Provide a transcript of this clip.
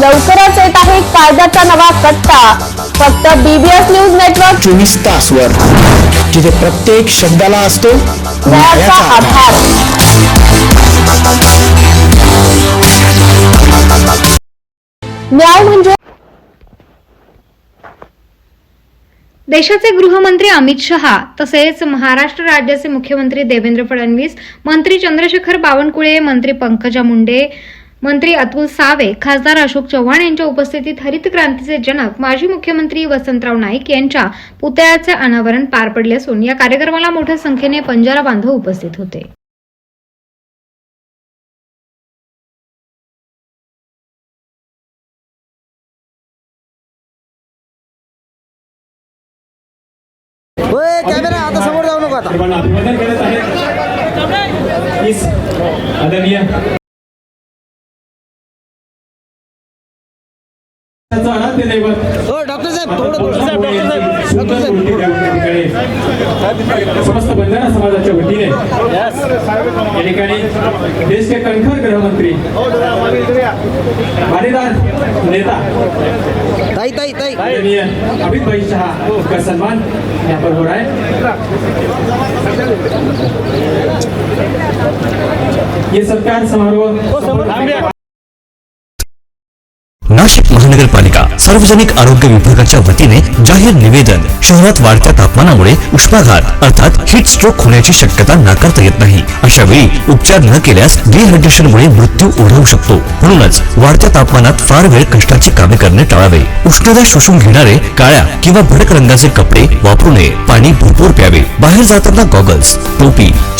लवकरच येत आहे कायद्याचा नवा कट्टा. फक्त बीबीएस न्यूज नेटवर्क चोवीस तासवर. जिथे प्रत्येक शब्दाला असतो न्यायाचा आधार. न्याय म्हणजे देशाचे गृहमंत्री अमित शहा तसेच महाराष्ट्र राज्याचे मुख्यमंत्री देवेंद्र फडणवीस मंत्री चंद्रशेखर बावनकुळे मंत्री पंकजा मुंडे मंत्री अतुल सावे खासदार अशोक चव्हाण यांच्या उपस्थितीत हरित क्रांतीचे जनक माजी मुख्यमंत्री वसंतराव नाईक यांच्या पुतळ्याचे अनावरण पार पडले असून या कार्यक्रमाला मोठ्या संख्येने बंजारा बांधव उपस्थित होते. होय कॅमेरा आता समोर जाऊ नको डॉक्टर साहेब सुंदर साहेब समस्त बंजारा समाजाच्या वतीने. या ठिकाणी देश के कणखर गृहमंत्री भारीदार नेता ताई ताई ताई. अमित भाई शाह का सम्मान यहाँ पर हो रहा है. ये सत्कार समारोह नाशिक महानगरपालिका सार्वजनिक आरोग्य विभागाच्या वतीने जाहीर निवेदन. शहरात वाढत्या तापमानामुळे उष्माघात अर्थात हिट स्ट्रोक होण्याची शक्यता नाकारता येत नाही. अशा वेळी उपचार न केल्यास डिहायड्रेशनमुळे मृत्यू ओढवू शकतो. म्हणूनच वाढत्या तापमानात फार वेळ कष्टाची कामे करणे टाळावे. उष्णता शोषून घेणारे काळ्या किंवा भडक रंगाचे कपडे वापरू नये. पाणी भरपूर प्यावे. बाहेर जाताना गॉगल्स टोपी